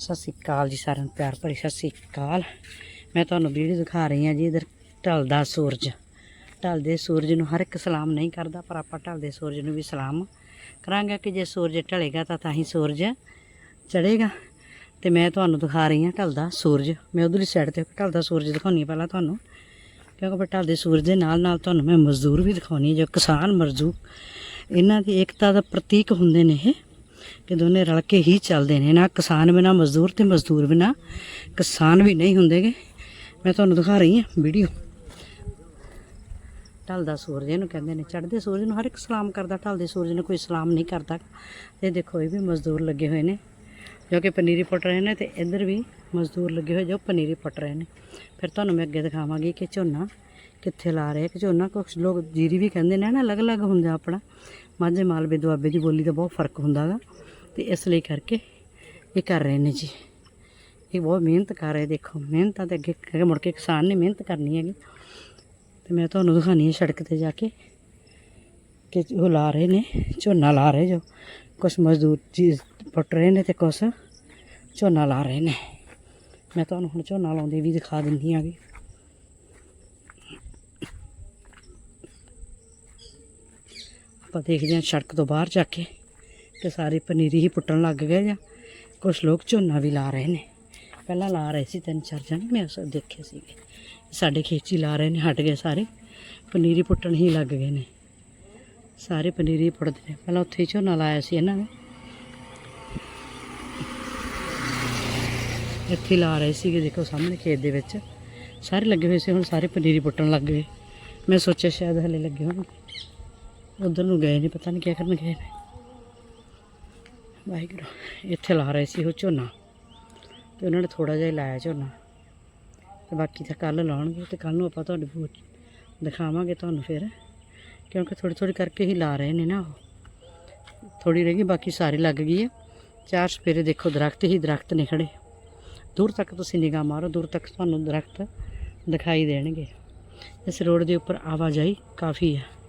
ਸਤਿ ਸ਼੍ਰੀ ਅਕਾਲ ਜੀ ਸਾਰਿਆਂ ਨੂੰ, ਪਿਆਰ ਭਰੀ ਸਤਿ ਸ਼੍ਰੀ ਅਕਾਲ। ਮੈਂ ਤੁਹਾਨੂੰ ਵੀਡੀਓ ਦਿਖਾ ਰਹੀ ਹਾਂ ਜੀ, ਇਧਰ ਢਲਦਾ ਸੂਰਜ। ਢਲਦੇ ਸੂਰਜ ਨੂੰ ਹਰ ਇੱਕ ਸਲਾਮ ਨਹੀਂ ਕਰਦਾ, ਪਰ ਆਪਾਂ ਢਲਦੇ ਸੂਰਜ ਨੂੰ ਵੀ ਸਲਾਮ ਕਰਾਂਗੇ ਕਿ ਜੇ ਸੂਰਜ ਢਲੇਗਾ ਤਾਂ ਤਾਂ ਹੀ ਸੂਰਜ ਚੜ੍ਹੇਗਾ। ਤੇ ਮੈਂ ਤੁਹਾਨੂੰ ਦਿਖਾ ਰਹੀ ਹਾਂ ਢਲਦਾ ਸੂਰਜ। ਮੈਂ ਉਧਰਲੀ ਸਾਈਡ ਤੇ ਢਲਦਾ ਸੂਰਜ ਦਿਖਾਉਣੀ ਪਹਿਲਾਂ ਤੁਹਾਨੂੰ, ਕਿਉਂਕਿ ਫਿਰ ਢਲਦੇ ਸੂਰਜ ਦੇ ਨਾਲ ਨਾਲ ਤੁਹਾਨੂੰ ਮੈਂ ਮਜ਼ਦੂਰ ਵੀ ਦਿਖਾਉਣੀ ਜੋ ਕਿਸਾਨ ਮਜ਼ਦੂਰ। ਇਹਨਾਂ ਦੀ ਏਕਤਾ ਦਾ ਪ੍ਰਤੀਕ ਹੁੰਦੇ ਨੇ ਇਹ। ਕਿ ਦੋਨੇ ਰਲ ਕੇ ਹੀ ਚੱਲਦੇ ਨੇ ਨਾ, ਕਿਸਾਨ ਬਿਨਾ ਮਜ਼ਦੂਰ ਤੇ ਮਜ਼ਦੂਰ ਬਿਨਾ ਕਿਸਾਨ ਵੀ ਨਹੀਂ ਹੁੰਦੇਗੇ। ਮੈਂ ਤੁਹਾਨੂੰ ਦਿਖਾ ਰਹੀ ਹਾਂ ਵੀਡੀਓ। ਢਲਦਾ ਸੂਰਜ, ਇਹਨੂੰ ਕਹਿੰਦੇ ਨੇ, ਚੜ੍ਹਦੇ ਸੂਰਜ ਨੂੰ ਹਰ ਇੱਕ ਸਲਾਮ ਕਰਦਾ, ਢਲਦੇ ਸੂਰਜ ਨੂੰ ਕੋਈ ਸਲਾਮ ਨਹੀਂ ਕਰਦਾ। ਤੇ ਦੇਖੋ, ਇਹ ਵੀ ਮਜ਼ਦੂਰ ਲੱਗੇ ਹੋਏ ਨੇ, ਜੋ ਕਿ ਪਨੀਰੀ ਪੁੱਟ ਰਹੇ ਨੇ ਤੇ ਇੱਧਰ ਵੀ ਮਜ਼ਦੂਰ ਲੱਗੇ ਹੋਏ ਜੋ ਪਨੀਰੀ ਪੁੱਟ ਰਹੇ ਨੇ। ਫਿਰ ਤੁਹਾਨੂੰ ਮੈਂ ਅੱਗੇ ਦਿਖਾਵਾਂਗੀ ਕਿ ਝੋਨਾ ਕਿੱਥੇ ਲਾ ਰਹੇ ਕਿ ਝੋਨਾ ਕੁਛ ਲੋਕ ਜੀਰੀ ਵੀ ਕਹਿੰਦੇ ਨੇ ਨਾ, ਅਲੱਗ-ਅਲੱਗ ਹੁੰਦਾ ਆਪਣਾ। ਮਾਝੇ ਮਾਲਵੇ ਦੁਆਬੇ ਦੀ ਬੋਲੀ ਦਾ ਬਹੁਤ ਫ਼ਰਕ ਹੁੰਦਾ ਗਾ। ਤੇ ਇਸ ਲਈ ਕਰਕੇ ਇਹ ਕਰ ਰਹੇ ਨੇ ਜੀ। ਇਹ ਬਹੁਤ ਮਿਹਨਤ ਕਰ ਰਹੇ, ਦੇਖੋ, ਮਿਹਨਤਾਂ ਤਾਂ ਅੱਗੇ ਅੱਗੇ ਮੁੜ ਕੇ ਕਿਸਾਨ ਨੇ ਮਿਹਨਤ ਕਰਨੀ ਹੈਗੀ। ਤੇ ਮੈਂ ਤੁਹਾਨੂੰ ਦਿਖਾਣੀ ਹੈ ਸੜਕ ਤੇ ਜਾ ਕੇ ਕਿ ਉਹ ਲਾ ਰਹੇ ਨੇ, ਝੋਨਾ ਲਾ ਰਹੇ ਜੋ। ਕੁਛ ਮਜ਼ਦੂਰ ਚੀਜ਼ ਪੁੱਟ ਰਹੇ ਨੇ ਤੇ ਕੁਛ ਝੋਨਾ ਲਾ ਰਹੇ ਨੇ। ਮੈਂ ਤੁਹਾਨੂੰ ਹੁਣ ਝੋਨਾ ਲਾਉਂਦੇ ਵੀ ਦਿਖਾ ਦਿੰਦੀ ਆਂਗੀ। ਆਪਾਂ ਦੇਖਦੇ ਹਾਂ ਸੜਕ ਤੋਂ ਬਾਹਰ ਜਾ ਕੇ ਕਿ ਸਾਰੇ ਪਨੀਰੀ ਹੀ ਪੁੱਟਣ ਲੱਗ ਗਏ ਜਾਂ ਕੁਝ ਲੋਕ ਝੋਨਾ ਵੀ ਲਾ ਰਹੇ ਨੇ। ਪਹਿਲਾਂ ਲਾ ਰਹੇ ਸੀ ਤਿੰਨ ਚਾਰ ਜਣੇ, ਮੈਂ ਸਭ ਦੇਖੇ ਸੀਗੇ। ਸਾਡੇ ਖੇਚੀ ਲਾ ਰਹੇ ਨੇ, ਹਟ ਗਏ ਸਾਰੇ। ਪਨੀਰੀ ਪੁੱਟਣ ਹੀ ਲੱਗ ਗਏ ਨੇ। ਸਾਰੇ ਪਨੀਰੀ ਪੁੱਟਦੇ ਨੇ। ਪਹਿਲਾਂ ਉੱਥੇ ਹੀ ਝੋਨਾ ਲਾਇਆ ਸੀ ਇਹਨਾਂ ਨੇ। ਇੱਥੇ ਲਾ ਰਹੇ ਸੀਗੇ, ਦੇਖੋ ਸਾਹਮਣੇ ਖੇਤ ਦੇ ਵਿੱਚ। ਸਾਰੇ ਲੱਗੇ ਹੋਏ ਸੀ, ਹੁਣ ਸਾਰੇ ਪਨੀਰੀ ਪੁੱਟਣ ਲੱਗ ਗਏ। ਮੈਂ ਸੋਚਿਆ ਸ਼ਾਇਦ ਹਲੇ ਲੱਗੇ ਹੋਣ। ਉਧਰ ਨੂੰ ਗਏ ਨਹੀਂ ਪਤਾ ਨਹੀਂ ਕੀ ਕਰਨ ਗਏ ਨੇ। ਵਾਹਿਗੁਰੂ, ਇੱਥੇ ਲਾ ਰਹੇ ਸੀ ਉਹ ਝੋਨਾ ਤੇ ਉਹਨਾਂ ਨੇ ਥੋੜਾ ਜਿਹਾ ਹੀ ਲਾਇਆ ਝੋਨਾ। ਤੇ ਬਾਕੀ ਤਾਂ ਕੱਲ ਲਾਉਣਗੇ ਤੇ ਕੱਲ ਨੂੰ ਆਪਾਂ ਤੁਹਾਡੇ ਕੋਲ ਦਿਖਾਵਾਂਗੇ ਤੁਹਾਨੂੰ ਫਿਰ, ਕਿਉਂਕਿ ਥੋੜੀ ਥੋੜੀ ਕਰਕੇ ਹੀ ਲਾ ਰਹੇ ਨੇ ਨਾ ਉਹ। ਥੋੜੀ ਰਹਿ ਗਈ, ਬਾਕੀ ਸਾਰੀ ਲੱਗ ਗਈ ਹੈ। ਚਾਰ ਸਪੇਰੇ ਦੇਖੋ, ਦਰਖਤ ਹੀ ਦਰਖਤ ਨੇ ਖੜੇ ਦੂਰ ਤੱਕ ਤੁਸੀਂ ਨਿਗਾਹ ਮਾਰੋ, ਦੂਰ ਤੱਕ ਤੁਹਾਨੂੰ ਦਰਖਤ ਦਿਖਾਈ ਦੇਣਗੇ। ਇਸ ਰੋਡ ਦੇ ਉੱਪਰ ਆਵਾਜਾਈ ਕਾਫੀ ਹੈ।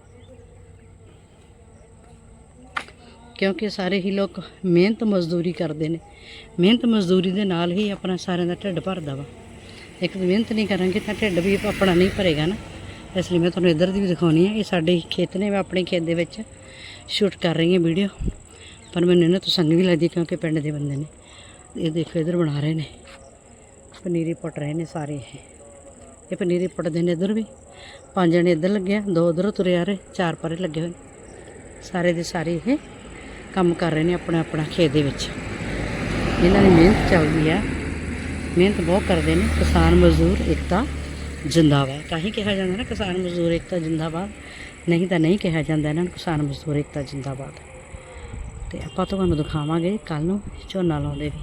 ਕਿਉਂਕਿ ਸਾਰੇ ਹੀ ਲੋਕ ਮਿਹਨਤ ਮਜ਼ਦੂਰੀ ਕਰਦੇ ਨੇ। ਮਿਹਨਤ ਮਜ਼ਦੂਰੀ ਦੇ ਨਾਲ ਹੀ ਆਪਣਾ ਸਾਰਿਆਂ ਦਾ ਢਿੱਡ ਭਰਦਾ ਵਾ। ਇੱਕ ਤਾਂ ਮਿਹਨਤ ਨਹੀਂ ਕਰਾਂਗੇ ਤਾਂ ਢਿੱਡ ਵੀ ਆਪਣਾ ਨਹੀਂ ਭਰੇਗਾ ਨਾ। ਇਸ ਲਈ ਮੈਂ ਤੁਹਾਨੂੰ ਇੱਧਰ ਦੀ ਵੀ ਦਿਖਾਉਣੀ ਹੈ ਇਹ ਸਾਡੇ ਖੇਤ ਨੇ ਮੈਂ ਆਪਣੇ ਖੇਤ ਦੇ ਵਿੱਚ। ਸ਼ੂਟ ਕਰ ਰਹੀ ਹਾਂ ਵੀਡੀਓ। ਪਰ ਮੈਨੂੰ ਇਹਨਾਂ ਤੋਂ ਸੰਗ ਵੀ ਲੱਗਦੀ ਕਿਉਂਕਿ ਪਿੰਡ ਦੇ ਬੰਦੇ ਨੇ। ਇਹ ਦੇਖੋ, ਇੱਧਰ ਬਣਾ ਰਹੇ ਨੇ। ਪਨੀਰੀ ਪੁੱਟ ਰਹੇ ਨੇ ਸਾਰੇ ਇਹ। ਇਹ ਪਨੀਰੀ ਪੁੱਟਦੇ ਨੇ ਇੱਧਰ ਵੀ। ਪੰਜ ਜਣੇ ਇੱਧਰ ਲੱਗਿਆ ਦੋ ਉਧਰੋਂ ਤੁਰੇ ਆ ਰਹੇ, ਚਾਰ ਪਰੇ ਲੱਗੇ ਹੋਏ। ਸਾਰੇ ਦੇ ਸਾਰੇ ਇਹ ਕੰਮ ਕਰ ਰਹੇ ਨੇ ਆਪਣਾ ਆਪਣਾ ਖੇਤ ਦੇ ਵਿੱਚ। ਇਹਨਾਂ ਦੀ ਮਿਹਨਤ ਚੱਲਦੀ ਆ ਮਿਹਨਤ ਬਹੁਤ ਕਰਦੇ ਨੇ ਕਿਸਾਨ ਮਜ਼ਦੂਰ ਏਕਤਾ ਜਿੰਦਾਬਾਦ। ਤਾਂ ਹੀ ਕਿਹਾ ਜਾਂਦਾ ਨਾ ਕਿਸਾਨ ਮਜ਼ਦੂਰ ਏਕਤਾ ਜਿੰਦਾਬਾਦ। ਨਹੀਂ ਤਾਂ ਨਹੀਂ ਕਿਹਾ ਜਾਂਦਾ ਇਹਨਾਂ ਨੂੰ ਕਿਸਾਨ ਮਜ਼ਦੂਰ ਏਕਤਾ ਜਿੰਦਾਬਾਦ। ਤੇ ਆਪਾਂ ਤੁਹਾਨੂੰ ਦਿਖਾਵਾਂਗੇ ਕੱਲ ਨੂੰ ਝੋਨਾ ਲਾਉਂਦੇ ਵੀ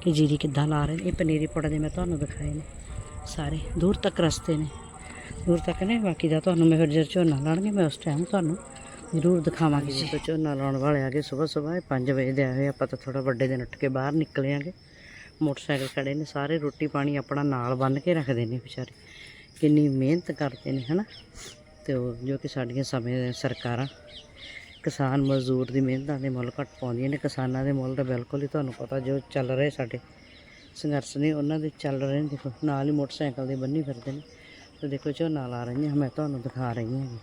ਕਿ ਜੀਰੀ ਕਿੱਦਾਂ ਲਾ ਰਹੇ ਨੇ। ਇਹ ਪਨੀਰੀ ਪੁੱਟਦੇ ਮੈਂ ਤੁਹਾਨੂੰ ਦਿਖਾਏ ਨੇ। ਸਾਰੇ ਦੂਰ ਤੱਕ ਰਸਤੇ ਨੇ। ਦੂਰ ਤੱਕ ਨੇ ਬਾਕੀ ਦਾ ਤੁਹਾਨੂੰ ਮੈਂ ਫਿਰ ਜਦੋਂ ਝੋਨਾ ਲਾਣਗੇ ਮੈਂ ਉਸ ਟਾਈਮ ਤੁਹਾਨੂੰ ਜ਼ਰੂਰ ਦਿਖਾਵਾਂਗੇ। ਜੀ ਤਾਂ ਝੋਨਾ ਲਾਉਣ ਵਾਲੇ ਆ ਗਏ ਸਵੇਰ ਸਵੇਰ 5 ਵਜੇ ਦੇ ਆਏ ਹੋਏ, ਆਪਾਂ ਤਾਂ ਥੋੜਾ ਵੱਡੇ ਦਿਨ ਉੱਠ ਕੇ ਬਾਹਰ ਨਿਕਲੇ ਆਂਗੇ। ਮੋਟਰਸਾਈਕਲ ਖੜੇ ਨੇ ਸਾਰੇ ਰੋਟੀ ਪਾਣੀ ਆਪਣਾ ਨਾਲ ਬੰਨ ਕੇ ਰੱਖਦੇ ਨੇ ਵਿਚਾਰੇ। ਕਿੰਨੀ ਮਿਹਨਤ ਕਰਦੇ ਨੇ ਹਨਾ? ਤੇ ਉਹ ਜੋ ਕਿ ਸਾਡੀਆਂ ਸਮੇਂ ਦੀਆਂ ਸਰਕਾਰਾਂ ਕਿਸਾਨ ਮਜ਼ਦੂਰ ਦੀ ਮਿਹਨਤਾਂ ਦੇ ਮੁੱਲ ਘੱਟ ਪਾਉਂਦੀਆਂ ਨੇ। ਕਿਸਾਨਾਂ ਦੇ ਮੁੱਲ ਤਾਂ ਬਿਲਕੁਲ ਹੀ ਤੁਹਾਨੂੰ ਪਤਾ ਜੋ ਚੱਲ ਰਹੇ ਸਾਡੇ ਸੰਘਰਸ਼ ਨੇ ਉਹਨਾਂ ਦੇ ਚੱਲ ਰਹੇ ਨੇ। ਦੇਖੋ ਨਾਲ ਹੀ ਮੋਟਰਸਾਈਕਲ ਦੇ ਬੰਨੀ ਫਿਰਦੇ ਨੇ। ਤੇ ਦੇਖੋ ਝੋਨਾ ਲਾ ਰਹੀਆਂ ਮੈਂ ਤੁਹਾਨੂੰ ਦਿਖਾ ਰਹੀ ਹਾਂ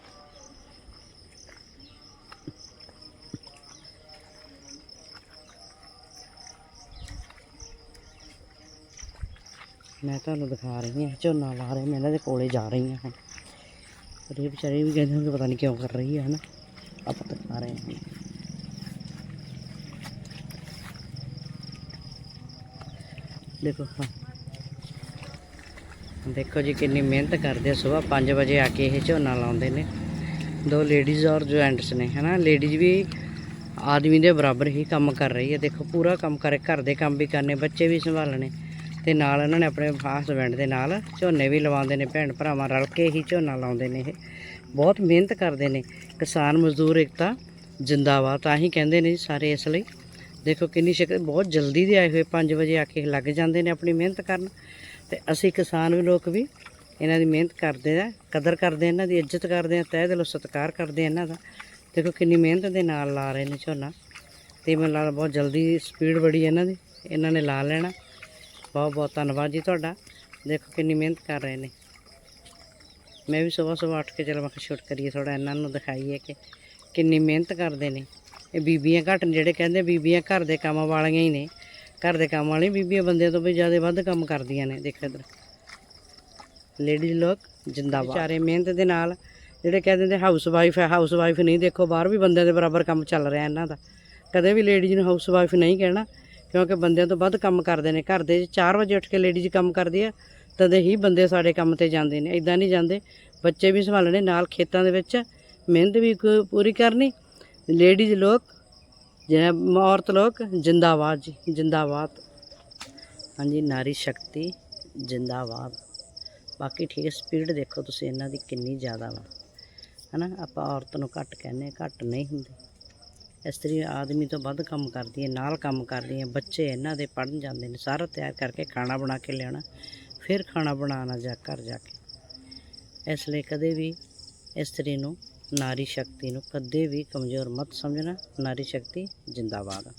ਮੈਂ ਤੁਹਾਨੂੰ ਦਿਖਾ ਰਹੀ ਹਾਂ, ਝੋਨਾ ਲਾ ਰਹੇ ਮੈਂ ਇਹਨਾਂ ਦੇ ਕੋਲੇ ਜਾ ਰਹੀ ਹਾਂ ਹੁਣ। ਪਰ ਇਹ ਵਿਚਾਰੇ ਵੀ ਕਹਿੰਦੇ ਹੋਣਗੇ ਪਤਾ ਨਹੀਂ ਕਿਉਂ ਕਰ ਰਹੀ ਹੈ ਹਨਾ? ਆਪਾਂ ਦਿਖਾ ਰਹੇ ਹਾਂ। ਦੇਖੋ ਹਾਂ। ਦੇਖੋ ਜੀ ਕਿੰਨੀ ਮਿਹਨਤ ਕਰਦੇ ਆ ਸਵੇਰ 5 ਵਜੇ ਆ ਕੇ ਇਹ ਝੋਨਾ ਲਾਉਂਦੇ ਨੇ। ਦੋ ਲੇਡੀਜ਼ ਔਰ ਜੈਂਟਸ ਨੇ, ਹਨਾ? ਲੇਡੀਜ਼ ਵੀ ਆਦਮੀ ਦੇ ਬਰਾਬਰ ਹੀ ਕੰਮ ਕਰ ਰਹੀ ਹੈ ਦੇਖੋ, ਪੂਰਾ ਕੰਮ ਕਰੇ, ਘਰ ਦੇ ਕੰਮ ਵੀ ਕਰਨੇ, ਬੱਚੇ ਵੀ ਸੰਭਾਲਣੇ। ਤੇ ਨਾਲ ਇਹਨਾਂ ਨੇ ਆਪਣੇ ਹਸਬੈਂਡ ਦੇ ਨਾਲ ਝੋਨੇ ਵੀ ਲਵਾਉਂਦੇ ਨੇ, ਭੈਣ ਭਰਾਵਾਂ ਰਲ ਕੇ ਹੀ ਝੋਨਾ ਲਾਉਂਦੇ ਨੇ ਇਹ। ਬਹੁਤ ਮਿਹਨਤ ਕਰਦੇ ਨੇ ਕਿਸਾਨ ਮਜ਼ਦੂਰ ਏਕਤਾ ਜਿੰਦਾਬਾਦ, ਤਾਂ ਹੀ ਕਹਿੰਦੇ ਨੇ ਜੀ ਸਾਰੇ ਇਸ ਲਈ। ਦੇਖੋ ਕਿੰਨੀ ਸ਼ਕਲ ਬਹੁਤ ਜਲਦੀ ਦੇ ਆਏ ਹੋਏ 5 ਵਜੇ ਆ ਕੇ ਲੱਗ ਜਾਂਦੇ ਨੇ ਆਪਣੀ ਮਿਹਨਤ ਕਰਨ। ਤੇ ਅਸੀਂ ਕਿਸਾਨ ਵੀ ਲੋਕ ਵੀ ਇਹਨਾਂ ਦੀ ਮਿਹਨਤ ਕਰਦੇ ਆ, ਕਦਰ ਕਰਦੇ ਇਹਨਾਂ ਦੀ ਇੱਜ਼ਤ ਕਰਦੇ ਆ, ਤਹਿ ਦਿਲੋਂ ਸਤਿਕਾਰ ਕਰਦੇ ਆ ਇਹਨਾਂ ਦਾ। ਦੇਖੋ ਕਿੰਨੀ ਮਿਹਨਤ ਦੇ ਨਾਲ ਲਾ ਰਹੇ ਨੇ ਝੋਨਾ। ਤੇ ਮੈਨੂੰ ਲੱਗਦਾ ਬਹੁਤ ਜਲਦੀ ਸਪੀਡ ਬੜੀ ਇਹਨਾਂ ਦੀ, ਇਹਨਾਂ ਨੇ ਲਾ ਲੈਣਾ। ਬਹੁਤ ਬਹੁਤ ਧੰਨਵਾਦ ਜੀ ਤੁਹਾਡਾ। ਦੇਖੋ ਕਿੰਨੀ ਮਿਹਨਤ ਕਰ ਰਹੇ ਨੇ। ਮੈਂ ਵੀ ਸਵੇਰ ਸਵੇਰ ਉੱਠ ਕੇ ਚਲੋ ਮੈਂ ਕਿਹਾ ਸ਼ੂਟ ਕਰੀਏ ਥੋੜਾ ਇਹਨਾਂ ਨੂੰ ਦਿਖਾਈਏ ਕਿ ਕਿੰਨੀ ਮਿਹਨਤ ਕਰਦੇ ਨੇ। ਇਹ ਬੀਬੀਆਂ ਘੱਟ ਨੇ, ਜਿਹੜੇ ਕਹਿੰਦੇ ਬੀਬੀਆਂ ਘਰ ਦੇ ਕੰਮ ਵਾਲੀਆਂ ਹੀ ਨੇ। ਘਰ ਦੇ ਕੰਮ ਵਾਲੀ ਬੀਬੀਆਂ ਬੰਦਿਆਂ ਤੋਂ ਵੀ ਜ਼ਿਆਦਾ ਵੱਧ ਕੰਮ ਕਰਦੀਆਂ ਨੇ, ਦੇਖੋ ਇੱਧਰ। ਲੇਡੀਜ਼ ਲੋਕ, ਜਿੰਦਾਬਾਦ। ਵਿਚਾਰੇ ਮਿਹਨਤ ਦੇ ਨਾਲ, ਜਿਹੜੇ ਕਹਿ ਦਿੰਦੇ ਹਾਊਸ ਵਾਈਫ ਹੈ ਹਾਊਸ ਵਾਈਫ ਨਹੀਂ ਦੇਖੋ, ਬਾਹਰ ਵੀ ਬੰਦਿਆਂ ਦੇ ਬਰਾਬਰ ਕੰਮ ਚੱਲ ਰਿਹਾ ਇਹਨਾਂ ਦਾ। ਕਦੇ ਵੀ ਲੇਡੀਜ਼ ਨੂੰ ਹਾਊਸ ਵਾਈਫ ਨਹੀਂ ਕਹਿਣਾ। ਕਿਉਂਕਿ ਬੰਦਿਆਂ ਤੋਂ ਵੱਧ ਕੰਮ ਕਰਦੇ ਨੇ। ਘਰ ਦੇ 4 ਵਜੇ ਉੱਠ ਕੇ ਲੇਡੀਜ਼ ਕੰਮ ਕਰਦੀ ਆ ਤਦੇ ਹੀ ਬੰਦੇ ਸਾਡੇ ਕੰਮ ਤੇ ਜਾਂਦੇ ਨੇ। ਇਦਾਂ ਨਹੀਂ ਜਾਂਦੇ। ਬੱਚੇ ਵੀ ਸੰਭਾਲਣੇ ਨਾਲ ਖੇਤਾਂ ਦੇ ਵਿੱਚ। ਮਿਹਨਤ ਵੀ ਪੂਰੀ ਕਰਨੀ। ਲੇਡੀਜ਼ ਲੋਕ ਜਿਵੇਂ ਔਰਤ ਲੋਕ ਜਿੰਦਾਬਾਦ ਜੀ ਜਿੰਦਾਬਾਦ। ਹਾਂਜੀ ਨਾਰੀ ਸ਼ਕਤੀ ਜਿੰਦਾਬਾਦ। ਬਾਕੀ ਠੀਕ ਹੈ ਸਪੀਡ ਦੇਖੋ ਤੁਸੀਂ ਇਹਨਾਂ ਦੀ ਕਿੰਨੀ ਜ਼ਿਆਦਾ ਵਾ। ਹਨਾ ਆਪਾਂ ਔਰਤ ਨੂੰ ਘੱਟ ਕਹਿੰਦੇ ਹਾਂ, ਘੱਟ ਨਹੀਂ ਹੁੰਦੀ। ਇਸਤਰੀ ਆਦਮੀ ਤੋਂ ਵੱਧ ਕੰਮ ਕਰਦੀ ਹੈ, ਨਾਲ ਕੰਮ ਕਰਦੀ ਹੈ। ਬੱਚੇ ਇਹਨਾਂ ਦੇ ਪੜਨ ਜਾਂਦੇ ਨੇ, ਸਾਰਾ ਤਿਆਰ ਕਰਕੇ ਖਾਣਾ ਬਣਾ ਕੇ ਲਿਆਉਣਾ, ਫਿਰ ਖਾਣਾ ਬਣਾਉਣਾ ਜਾ ਘਰ ਜਾ ਕੇ। ਇਸ ਲਈ ਕਦੇ ਵੀ ਇਸਤਰੀ ਨੂੰ ਨਾਰੀ ਸ਼ਕਤੀ ਨੂੰ ਕਦੇ ਵੀ ਕਮਜ਼ੋਰ ਮਤ ਸਮਝਣਾ, ਨਾਰੀ ਸ਼ਕਤੀ ਜਿੰਦਾਬਾਦ